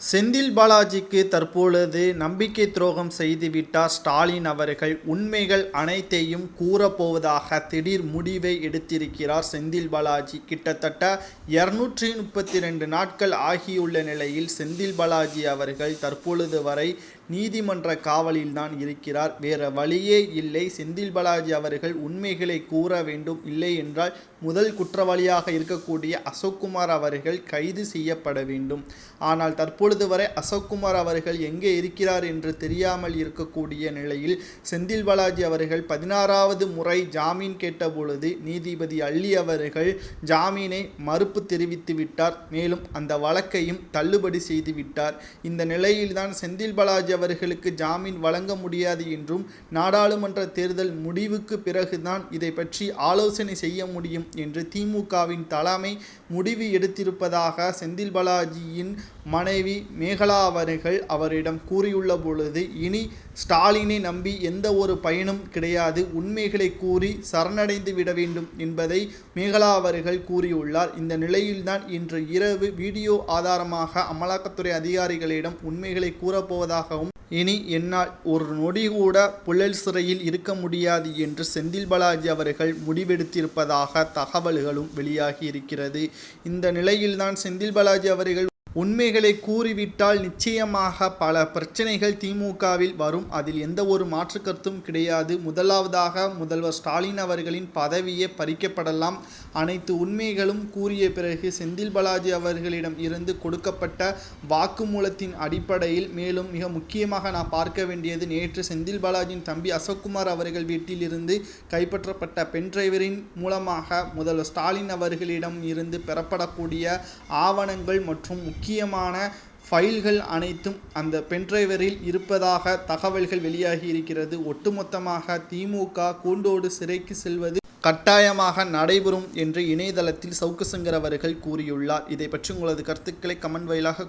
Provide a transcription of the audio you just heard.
செந்தில் பாலாஜிக்கு தற்பொழுது நம்பிக்கை துரோகம் செய்துவிட்டார் ஸ்டாலின் அவர்கள் உண்மைகள் அனைத்தையும் கூறப்போவதாக திடீர் முடிவை எடுத்திருக்கிறார் செந்தில் பாலாஜி. கிட்டத்தட்ட இருநூற்றி முப்பத்தி ரெண்டு நாட்கள் ஆகியுள்ள நிலையில் செந்தில் பாலாஜி அவர்கள் தற்பொழுது வரை நீதிமன்ற காவலில் தான் இருக்கிறார். வேற வழியே இல்லை. செந்தில் பாலாஜி அவர்கள் உண்மைகளை கூற வேண்டும். இல்லை என்றால் முதல் குற்றவாளியாக இருக்கக்கூடிய அசோக்குமார் அவர்கள் கைது செய்யப்பட வேண்டும். ஆனால் இப்பொழுது வரை அசோக்குமார் அவர்கள் எங்கே இருக்கிறார் என்று தெரியாமல் இருக்கக்கூடிய நிலையில் செந்தில் பாலாஜி அவர்கள் பதினாறாவது முறை ஜாமீன் கேட்டபொழுது நீதிபதி அள்ளி அவர்கள் ஜாமீனை மறுப்பு தெரிவித்து விட்டார். மேலும் அந்த வழக்கையும் தள்ளுபடி செய்து விட்டார். இந்த நிலையில்தான் செந்தில் பாலாஜி அவர்களுக்கு ஜாமீன் வழங்க முடியாது என்றும் நாடாளுமன்ற தேர்தல் முடிவுக்கு பிறகுதான் இதை பற்றி ஆலோசனை செய்ய முடியும் என்று திமுகவின் தலைமை முடிவு எடுத்திருப்பதாக செந்தில் பாலாஜியின் மனைவி மேகலாவர்கள் அவரிடம் கூறியுள்ள பொழுது இனி ஸ்டாலினை நம்பி எந்த ஒரு பயனும் கிடையாது உண்மைகளை கூறி சரணடைந்து விட வேண்டும் என்பதை மேகலாவர்கள் கூறியுள்ளார். இந்த நிலையில்தான் இன்று இரவு வீடியோ ஆதாரமாக அமலாக்கத்துறை அதிகாரிகளிடம் உண்மைகளை கூறப்போவதாகவும் இனி என்னால் ஒரு நொடி கூட புழல் சிறையில் இருக்க முடியாது என்று செந்தில் பாலாஜி அவர்கள் முடிவெடுத்திருப்பதாக தகவல்களும் வெளியாகி இருக்கிறது இந்த நிலையில்தான் செந்தில் பாலாஜி அவர்கள் உண்மைகளை கூறிவிட்டால் நிச்சயமாக பல பிரச்சனைகள் திமுகவில் வரும். அதில் எந்த ஒரு மாற்று கருத்தும் கிடையாது. முதலாவதாக முதல்வர் ஸ்டாலின் அவர்களின் பதவியே பறிக்கப்படலாம். அனைத்து உண்மைகளும் கூறிய பிறகு செந்தில் பாலாஜி அவர்களிடம் இருந்து கொடுக்கப்பட்ட வாக்குமூலத்தின் அடிப்படையில் மேலும் மிக முக்கியமாக நான் பார்க்க வேண்டியது நேற்று செந்தில் பாலாஜியின் தம்பி அசோக்குமார் அவர்கள் வீட்டிலிருந்து கைப்பற்றப்பட்ட பென் டிரைவரின் மூலமாக முதல்வர் ஸ்டாலின் அவர்களிடம் இருந்து பெறப்படக்கூடிய ஆவணங்கள் மற்றும் முக்கிய முக்கியமான ஃபைல்கள் அனைத்தும் அந்த பென்டிரைவரில் இருப்பதாக தகவல்கள் வெளியாகி இருக்கிறது ஒட்டுமொத்தமாக திமுக கூண்டோடு சிறைக்கு செல்வது கட்டாயமாக நடைபெறும் என்று இணையதளத்தில் சவுக்கு சங்கர் அவர்கள் கூறியுள்ளார். இதை பற்றி உங்களது கருத்துக்களை கமெண்ட் வாயிலாக